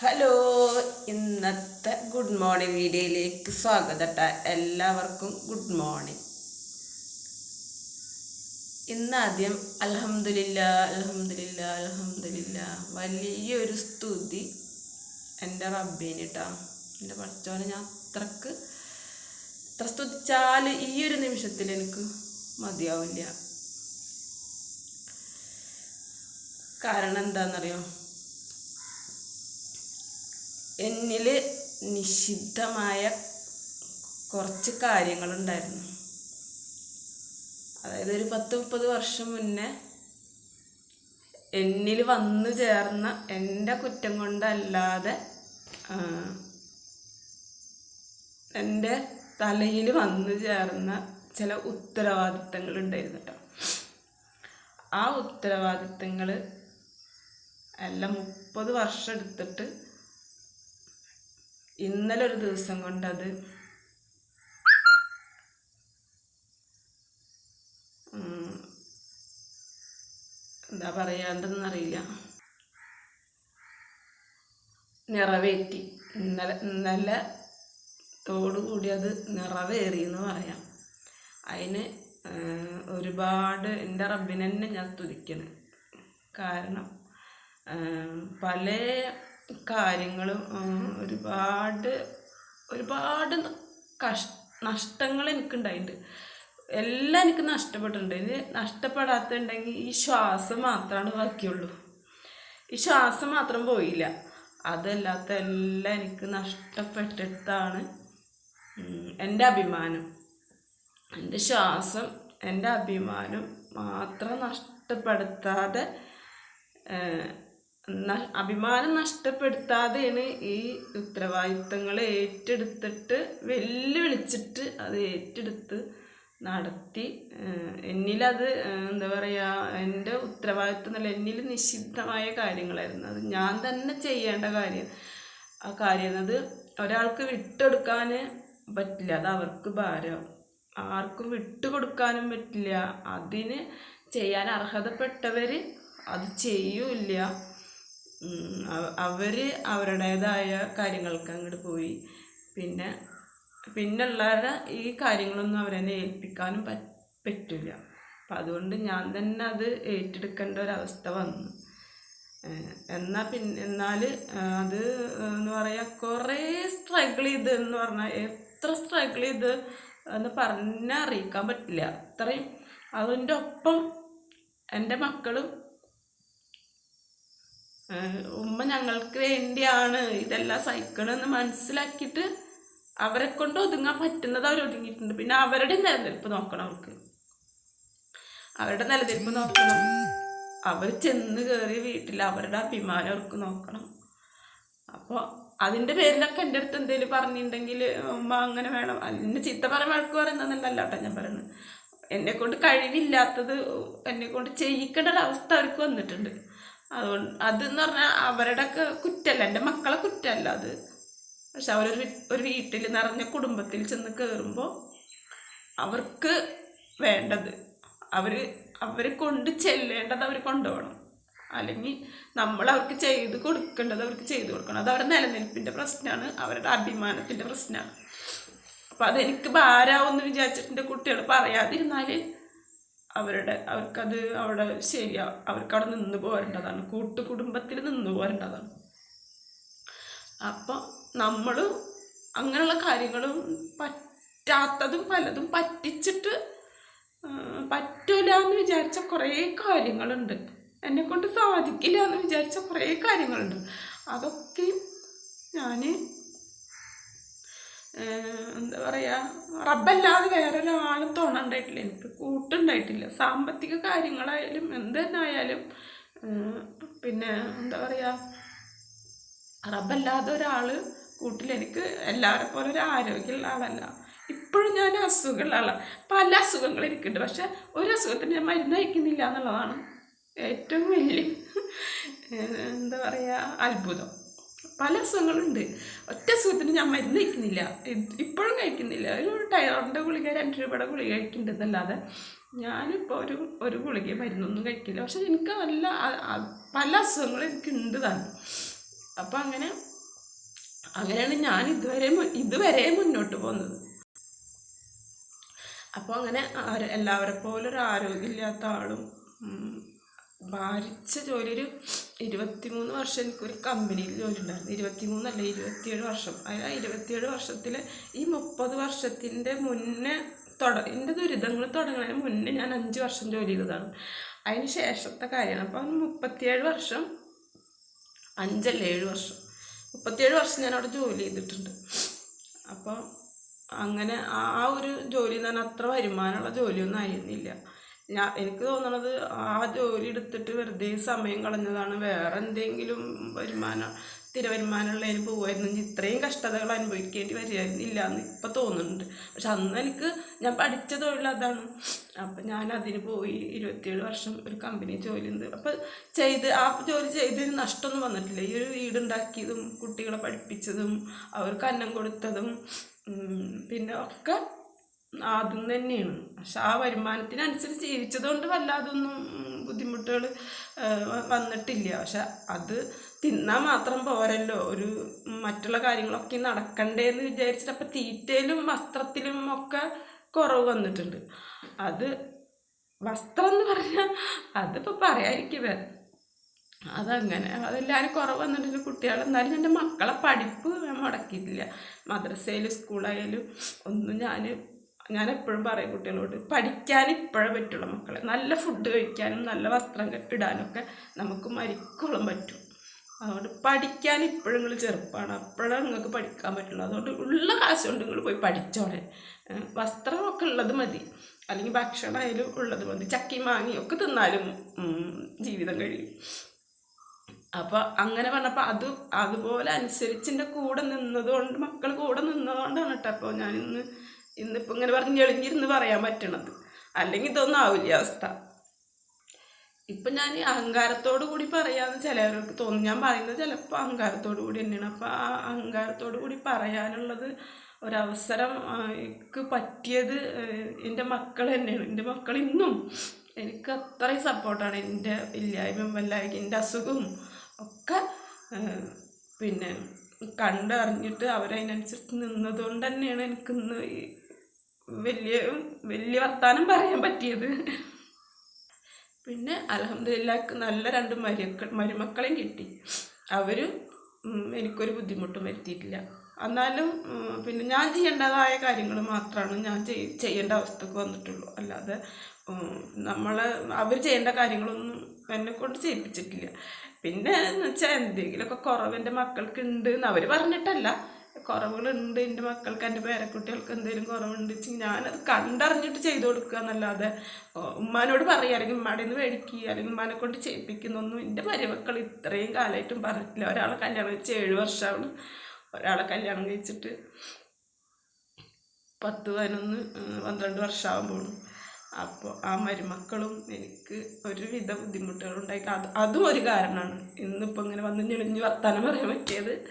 Hello ഇന്നത്തെ good morning വീഡിയോയിലേക്ക് സ്വാഗതം. എല്ലാവർക്കും ഗുഡ് മോർണിംഗ്. ഇന്ന് ആദ്യം അലഹമില്ല അലഹമില്ല അലഹമില്ല വലിയൊരു സ്തുതി എന്റെ റബ്ബീന് കേട്ടോ എന്റെ പഠിച്ചോനെ ഞാൻ അത്രയ്ക്ക് എത്ര സ്തുതിച്ചാൽ ഈ ഒരു നിമിഷത്തിൽ എനിക്ക് മതിയാവില്ല. കാരണം എന്താണെന്നറിയോ എന്നിൽ നിഷിദ്ധമായ കുറച്ച് കാര്യങ്ങളുണ്ടായിരുന്നു. അതായത് ഒരു പത്ത് മുപ്പത് വർഷം മുന്നേ എന്നിൽ വന്നു ചേർന്ന എന്റെ കുറ്റം കൊണ്ടല്ലാതെ എന്റെ തലയിൽ വന്നു ചേർന്ന ചില ഉത്തരവാദിത്തങ്ങൾ ഉണ്ടായിരുന്നു കേട്ടോ ആ ഉത്തരവാദിത്തങ്ങൾ എല്ലാം മുപ്പത് വർഷം എടുത്തിട്ട് ഇന്നലെ ഒരു ദിവസം കൊണ്ടത്. എന്താ പറയാണ്ടെന്നറിയില്ല നിറവേറ്റി. ഇന്നലെ ഇന്നലെ തോടുകൂടി അത് നിറവേറി എന്ന് പറയാം. അതിന് ഒരുപാട് എന്റെ റബ്ബിനെ തന്നെ ഞാൻ സ്തുതിക്കണം. കാരണം പല കാര്യങ്ങളും ഒരുപാട് ഒരുപാട് കഷ് നഷ്ടങ്ങൾ എനിക്കുണ്ടായിട്ടുണ്ട്. എല്ലാം എനിക്ക് നഷ്ടപ്പെട്ടിട്ടുണ്ട്. ഇനി നഷ്ടപ്പെടാത്തുണ്ടെങ്കിൽ ഈ ശ്വാസം മാത്രമാണ് ബാക്കിയുള്ളൂ. ഈ ശ്വാസം മാത്രം പോയില്ല. അതല്ലാത്ത എല്ലാം എനിക്ക് നഷ്ടപ്പെട്ടിട്ടാണ് എന്റെ അഭിമാനം. എന്റെ ശ്വാസം എന്റെ അഭിമാനം മാത്രം നഷ്ടപ്പെടുത്താതെ അഭിമാനം നഷ്ടപ്പെടുത്താതെയാണ് ഈ ഉത്തരവാദിത്തങ്ങൾ ഏറ്റെടുത്തിട്ട് വെല്ലുവിളിച്ചിട്ട് അത് ഏറ്റെടുത്ത് നടത്തി. എന്നിലത് എന്താ പറയുക എന്റെ ഉത്തരവാദിത്വം എന്നല്ല എന്നിൽ നിഷിദ്ധമായ കാര്യങ്ങളായിരുന്നു. അത് ഞാൻ തന്നെ ചെയ്യേണ്ട കാര്യം ആ കാര്യം അത് ഒരാൾക്ക് വിട്ടെടുക്കാൻ പറ്റില്ല അത് അവർക്ക് ഭാരം. ആർക്കും വിട്ടുകൊടുക്കാനും പറ്റില്ല. അതിന് ചെയ്യാൻ അർഹതപ്പെട്ടവർ അത് ചെയ്യൂല ഉം, അവ- അവർ അവരുടേതായ കാര്യങ്ങൾക്ക് അങ്ങോട്ട് പോയി. പിന്നെ പിന്നുള്ളവരെ ഈ കാര്യങ്ങളൊന്നും അവരെന്നെ ഏൽപ്പിക്കാനും പറ്റില്ല. അപ്പം അതുകൊണ്ട് ഞാൻ തന്നെ അത് ഏറ്റെടുക്കേണ്ട ഒരവസ്ഥ വന്നു. എന്നാൽ പിന്നെ എന്നാൽ അത് എന്ന് പറയുക കുറേ സ്ട്രഗിൾ ചെയ്ത് എന്ന് പറഞ്ഞാൽ എത്ര സ്ട്രഗിൾ ചെയ്ത് എന്ന് പറഞ്ഞറിയിക്കാൻ പറ്റില്ല. അത്രയും. അതിന്റെ ഒപ്പം എന്റെ മക്കളും ഉമ്മ ഞങ്ങൾക്ക് വേണ്ടിയാണ് ഇതെല്ലാം സഹിക്കണമെന്ന് മനസ്സിലാക്കിയിട്ട് അവരെ കൊണ്ട് ഒതുങ്ങാൻ പറ്റുന്നത് അവർ ഒതുങ്ങിയിട്ടുണ്ട്. പിന്നെ അവരുടെ നിലനിൽപ്പ് നോക്കണം അവർക്ക്. അവരുടെ നിലനിൽപ്പ് നോക്കണം. അവർ ചെന്ന് കയറി വീട്ടിൽ അവരുടെ അഭിമാനം അവർക്ക് നോക്കണം. അപ്പോൾ അതിന്റെ പേരിലൊക്കെ എന്റെ അടുത്ത് എന്തെങ്കിലും പറഞ്ഞിട്ടുണ്ടെങ്കിൽ ഉമ്മ അങ്ങനെ വേണം. എന്നെ ചീത്ത പറയാൻ വഴക്ക് പറയുന്നതല്ല കേട്ടോ ഞാൻ പറയുന്നത്. എന്നെ കൊണ്ട് കഴിവില്ലാത്തത് എന്നെ കൊണ്ട് ചെയ്യിക്കേണ്ട ഒരു അവസ്ഥ അവർക്ക് വന്നിട്ടുണ്ട്. അതുകൊണ്ട് അതെന്ന് പറഞ്ഞാൽ അവരുടെ കുറ്റമല്ല എന്റെ മക്കളെ കുറ്റമല്ല അത്. പക്ഷെ അവരൊരു ഒരു വീട്ടിൽ നിറഞ്ഞ കുടുംബത്തിൽ ചെന്ന് കയറുമ്പോൾ അവർക്ക് വേണ്ടത്. അവർ അവർ കൊണ്ട് ചെല്ലേണ്ടത് അവർ കൊണ്ടുപോകണം. അല്ലെങ്കിൽ നമ്മൾ അവർക്ക് ചെയ്ത് കൊടുക്കേണ്ടത് അവർക്ക് ചെയ്ത് കൊടുക്കണം. അത് അവരുടെ നിലനിൽപ്പിന്റെ പ്രശ്നമാണ് അവരുടെ അഭിമാനത്തിന്റെ പ്രശ്നമാണ്. അപ്പം അതെനിക്ക് ഭാരമാവുമെന്ന് വിചാരിച്ചിട്ട് കുട്ടികൾ പറയാതിരുന്നാൽ അവരുടെ അവർക്കത് അവിടെ ശരിയാ അവർക്കവിടെ നിന്ന് പോരേണ്ടതാണ്. കൂട്ടുകുടുംബത്തിൽ നിന്ന് പോരേണ്ടതാണ്. അപ്പം നമ്മൾ അങ്ങനെയുള്ള കാര്യങ്ങളും പറ്റാത്തതും പലതും പറ്റിച്ചിട്ട് പറ്റൂല എന്ന് വിചാരിച്ച കുറേ കാര്യങ്ങളുണ്ട്. എന്നെ കൊണ്ട് സാധിക്കില്ല എന്ന് വിചാരിച്ച കുറേ കാര്യങ്ങളുണ്ട്. അതൊക്കെ ഞാൻ എന്താ പറയുക റബ്ബല്ലാതെ വേറൊരാളും തോന്നണ്ടായിട്ടില്ല. എനിക്ക് കൂട്ടുണ്ടായിട്ടില്ല. സാമ്പത്തിക കാര്യങ്ങളായാലും എന്ത് തന്നെ ആയാലും പിന്നെ എന്താ പറയുക റബ്ബല്ലാതെ ഒരാൾ കൂട്ടിൽ എനിക്ക് എല്ലാവരെ പോലെ ഒരു ആരോഗ്യമുള്ള ആളല്ല. ഇപ്പോഴും ഞാൻ അസുഖമുള്ള ആളാണ് പല അസുഖങ്ങൾ എനിക്കുണ്ട്. പക്ഷെ ഒരു അസുഖത്തിന് ഞാൻ മരുന്ന് കഴിക്കുന്നില്ല എന്നുള്ളതാണ് ഏറ്റവും വലിയ എന്താ പറയുക അത്ഭുതം. പല അസുഖങ്ങളുണ്ട്. ഒറ്റ അസുഖത്തിന് ഞാൻ മരുന്ന് കഴിക്കുന്നില്ല. ഇപ്പോഴും കഴിക്കുന്നില്ല. ഒരു ടൈറോയിഡിന്റെ ഗുളിക രണ്ട് രൂപയുടെ ഗുളിക കഴിക്കുന്നുണ്ടെന്നല്ലാതെ ഞാനിപ്പോൾ ഒരു ഒരു ഗുളിക മരുന്നൊന്നും കഴിക്കില്ല. പക്ഷെ എനിക്ക് നല്ല പല അസുഖങ്ങളും എനിക്കുണ്ട് താൻ അപ്പം അങ്ങനെ അങ്ങനെയാണ് ഞാൻ ഇതുവരെ ഇതുവരെ മുന്നോട്ട് പോകുന്നത്. അപ്പോൾ അങ്ങനെ എല്ലാവരെ പോലെ ഒരു ആരോഗ്യമില്ലാത്ത ആളും ഭാരിച്ച ജോലി ഒരു ഇരുപത്തിമൂന്ന് വർഷം എനിക്കൊരു കമ്പനിയിൽ ജോലി ഉണ്ടായിരുന്നു. ഇരുപത്തിമൂന്നല്ല ഇരുപത്തിയേഴ് വർഷം. ആ ഇരുപത്തിയേഴ് വർഷത്തിൽ ഈ മുപ്പത് വർഷത്തിന്റെ മുന്നേ തുട എന്റെ ദുരിതങ്ങൾ തുടങ്ങുന്നതിന് മുന്നേ ഞാൻ അഞ്ച് വർഷം ജോലി ചെയ്തതാണ്. അതിന് ശേഷത്തെ കാര്യമാണ്. അപ്പം മുപ്പത്തിയേഴ് വർഷം അഞ്ചല്ല ഏഴ് വർഷം. മുപ്പത്തിയേഴ് വർഷം ഞാൻ അവിടെ ജോലി ചെയ്തിട്ടുണ്ട്. അപ്പോൾ അങ്ങനെ ആ ഒരു ജോലി എന്ന് പറഞ്ഞാൽ അത്ര വരുമാനമുള്ള ജോലിയൊന്നും ആയിരുന്നില്ല. ഞാൻ എനിക്ക് തോന്നണത് ആ ജോലി എടുത്തിട്ട് വെറുതെ സമയം കളഞ്ഞതാണ്. വേറെ എന്തെങ്കിലും വരുമാനം സ്ഥിര വരുമാനമുള്ളതിന് പോകുമായിരുന്നെങ്കിൽ ഇത്രയും കഷ്ടതകൾ അനുഭവിക്കേണ്ടി വരികയായിരുന്നില്ല എന്ന് ഇപ്പം തോന്നുന്നുണ്ട്. പക്ഷെ അന്ന് എനിക്ക് ഞാൻ പഠിച്ച തൊഴിൽ അതാണ്. അപ്പം ഞാൻ അതിന് പോയി ഇരുപത്തിയേഴ് വർഷം ഒരു കമ്പനി ജോലി ഉണ്ട്. അപ്പം ചെയ്ത് ആ ജോലി ചെയ്തൊരു നഷ്ടമൊന്നും വന്നിട്ടില്ല. ഈ ഒരു വീടുണ്ടാക്കിയതും കുട്ടികളെ പഠിപ്പിച്ചതും അവർക്ക് അന്നം കൊടുത്തതും പിന്നെ ഒക്കെ അതും തന്നെയാണ്. പക്ഷെ ആ വരുമാനത്തിനനുസരിച്ച് ജീവിച്ചതുകൊണ്ട് വല്ലാതൊന്നും ബുദ്ധിമുട്ടുകൾ വന്നിട്ടില്ല. പക്ഷെ അത് തിന്നാൽ മാത്രം പോരല്ലോ. ഒരു മറ്റുള്ള കാര്യങ്ങളൊക്കെ നടക്കണ്ടേ എന്ന് വിചാരിച്ചിട്ട് അപ്പം തീറ്റയിലും വസ്ത്രത്തിലും ഒക്കെ കുറവ് വന്നിട്ടുണ്ട്. അത് വസ്ത്രം എന്ന് പറഞ്ഞാൽ അതിപ്പോൾ പറയാതിരിക്കുക അതങ്ങനെ. അതെല്ലാവരും കുറവ് വന്നിട്ടുണ്ട് കുട്ടികൾ എന്നാലും എന്റെ മക്കളെ പഠിപ്പ് ഞാൻ മുടക്കിയിട്ടില്ല. മദ്രസയിലും സ്കൂളായാലും ഒന്നും ഞാൻ ഞാൻ എപ്പോഴും പറയും കുട്ടികളോട് പഠിക്കാൻ ഇപ്പോഴേ പറ്റുള്ളൂ മക്കളെ. നല്ല ഫുഡ് കഴിക്കാനും നല്ല വസ്ത്രം ഇടാനൊക്കെ നമുക്ക് മരിക്കോളം പറ്റും. അതുകൊണ്ട് പഠിക്കാൻ ഇപ്പോഴും നിങ്ങൾ ചെറുപ്പമാണ് അപ്പോഴാണ് നിങ്ങൾക്ക് പഠിക്കാൻ പറ്റുള്ളൂ. അതുകൊണ്ട് ഉള്ള കാശ് കൊണ്ട് നിങ്ങൾ പോയി പഠിച്ചോളെ. വസ്ത്രമൊക്കെ ഉള്ളത് മതി. അല്ലെങ്കിൽ ഭക്ഷണമായാലും ഉള്ളത് മതി. ചക്കി മാങ്ങി ഒക്കെ തിന്നാലും ജീവിതം കഴിയും. അപ്പോൾ അങ്ങനെ പറഞ്ഞപ്പോൾ അത് അതുപോലെ അനുസരിച്ച് എന്റെ കൂടെ നിന്നതുകൊണ്ട് മക്കൾ കൂടെ നിന്നതുകൊണ്ടാണ് കേട്ടോ അപ്പോൾ ഞാനിന്ന് ഇന്നിപ്പോൾ ഇങ്ങനെ പറഞ്ഞ് എളിഞ്ഞിരുന്ന് പറയാൻ പറ്റണത്. അല്ലെങ്കിൽ ഇതൊന്നും ആവില്ല അവസ്ഥ. ഇപ്പം ഞാൻ അഹങ്കാരത്തോടു കൂടി പറയാമെന്ന് ചിലവർക്ക് തോന്നും. ഞാൻ പറയുന്നത് ചിലപ്പോൾ അഹങ്കാരത്തോടു കൂടി തന്നെയാണ്. അപ്പോൾ ആ അഹങ്കാരത്തോടു കൂടി പറയാനുള്ളത് ഒരവസരം എനിക്ക് പറ്റിയത് എന്റെ മക്കൾ തന്നെയാണ്. എന്റെ മക്കൾ ഇന്നും എനിക്ക് അത്രയും സപ്പോർട്ടാണ്. എന്റെ ഇല്ലായ്മയും വല്ലായ്മ എന്റെ അസുഖവും ഒക്കെ പിന്നെ കണ്ടറിഞ്ഞിട്ട് അവരതിനനുസരിച്ച് നിന്നതുകൊണ്ട് തന്നെയാണ് എനിക്കിന്ന് വലിയ വലിയ വർത്താനം പറയാൻ പറ്റിയത്. പിന്നെ അലഹമ്മദില്ലാക്ക് നല്ല രണ്ട് മരുക്കൾ മരുമക്കളെയും കിട്ടി. അവരും എനിക്കൊരു ബുദ്ധിമുട്ടും വരുത്തിയിട്ടില്ല. എന്നാലും പിന്നെ ഞാൻ ചെയ്യേണ്ടതായ കാര്യങ്ങൾ മാത്രമാണ് ഞാൻ ചെയ്- ചെയ്യേണ്ട അവസ്ഥക്ക് വന്നിട്ടുള്ളൂ. അല്ലാതെ നമ്മൾ അവർ ചെയ്യേണ്ട കാര്യങ്ങളൊന്നും എന്നെ കൊണ്ട് ചെയ്യിപ്പിച്ചിട്ടില്ല. പിന്നെ എന്ന് വെച്ചാൽ എന്തെങ്കിലുമൊക്കെ കുറവ് എന്റെ മക്കൾക്ക് ഉണ്ട് എന്ന് അവർ പറഞ്ഞിട്ടല്ല. കുറവുകളുണ്ട് എന്റെ മക്കൾക്ക് എന്റെ പേരക്കുട്ടികൾക്ക് എന്തെങ്കിലും കുറവുണ്ട് ഞാനത് കണ്ടറിഞ്ഞിട്ട് ചെയ്തു കൊടുക്കുക എന്നല്ലാതെ ഉമ്മാനോട് പറയുക അല്ലെങ്കിൽ ഉമ്മാടെ നിന്ന് മേടിക്കുക അല്ലെങ്കിൽ ഉമ്മാനെ കൊണ്ട് ചെയ്യിപ്പിക്കുന്നൊന്നും എന്റെ മരുമക്കൾ ഇത്രയും കാലമായിട്ടും പറഞ്ഞിട്ടില്ല. ഒരാളെ കല്യാണം കഴിച്ച് ഏഴ് വർഷമാണ്. ഒരാളെ കല്യാണം കഴിച്ചിട്ട് പത്ത് പതിനൊന്ന് പന്ത്രണ്ട് വർഷമാകുമ്പോൾ അപ്പോൾ ആ മരുമക്കളും എനിക്ക് ഒരുവിധ ബുദ്ധിമുട്ടുകളുണ്ടായി. അത് അതും ഒരു കാരണമാണ്. ഇന്നിപ്പോൾ ഇങ്ങനെ വന്ന് ഞെളിഞ്ഞ് വർത്താനം പറയാൻ പറ്റിയത്.